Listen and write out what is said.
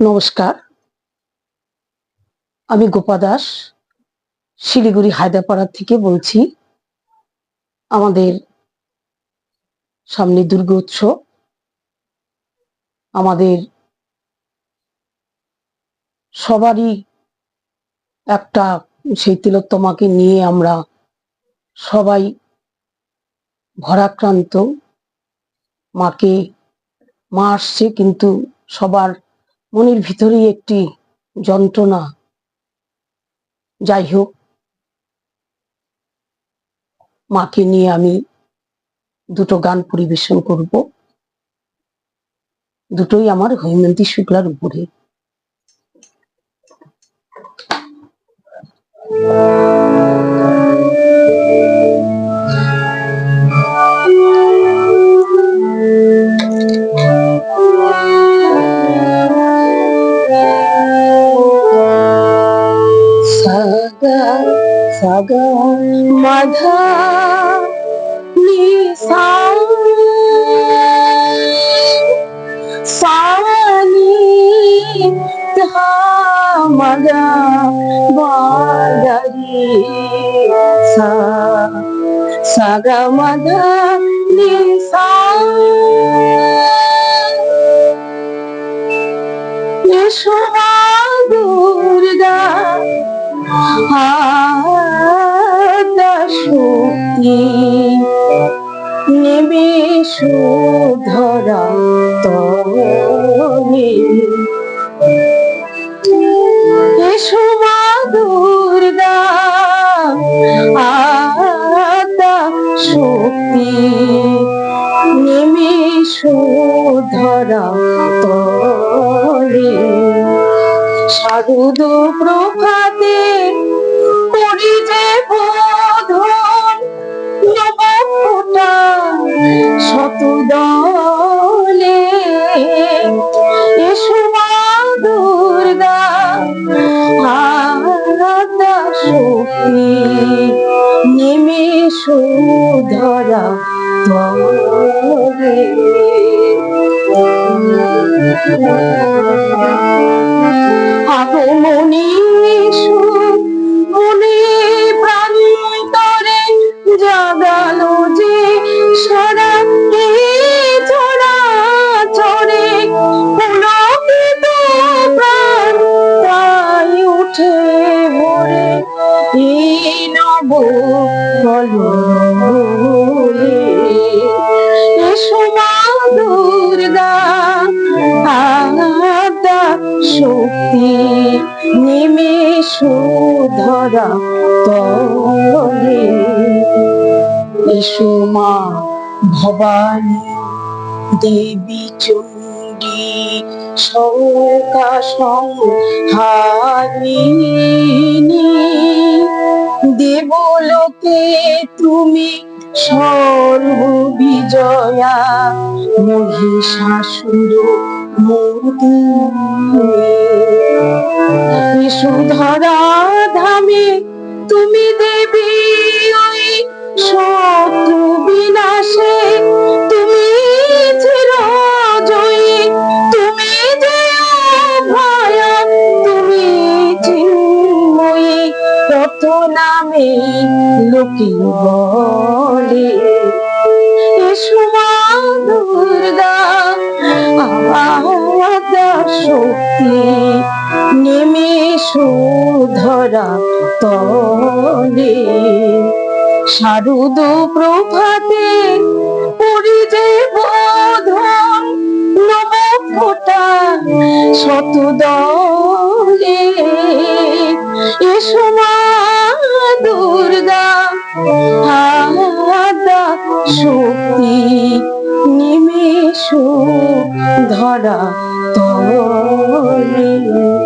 নমস্কার। আমি গোপা দাস, শিলিগুড়ি, হায়দ্রাপাড়া থেকে বলছি, আমাদের সামনে দুর্গোৎসব আমাদের সবারই একটা সেই তিলোত্তমাকে নিয়ে আমরা সবাই ভরাক্রান্ত। মাকে, মা আসছে, কিন্তু সবার মনের ভিতরেই একটি যন্ত্রণা। যাই হোক মাকে নিয়ে আমি দুটো গান পরিবেশন করব। দুটোই আমার হৈমন্তী শুক্লার উপরে। সাগা সাগা মাধা নিসা সানি ধা মগা বাদারি সা। সাগা মাধা নিসা এসো দুর্গা আদাসুতি তনে মা দুর্গা আদা শক্তি। নিমেষ ধরা তরে শারদ প্রভাতে শত দলে এসো দুর্গা আদা শক্তি নিমেষ ধরা আগমনী নব বলে দুর্গা, আদা শক্তি নিমেষ ধরা তলে। এসো মা ভবানী দেবী চণ্ডী শঙ্কা সংহারিণী। দেবলোকে তুমি সর্ব সর্ববিজয়া মহিষাসুর মূর্তি। সুধরা ধামে তুমি দেবী ওই কত নামে লোকে বলে এসো দুর্গা শক্তি নিমেষ ধরা তলে। শারদ প্রভাতে পরি যে বোধন নব ফোটা শত দলে। এসো শক্তি নিমেষ ধরা তলে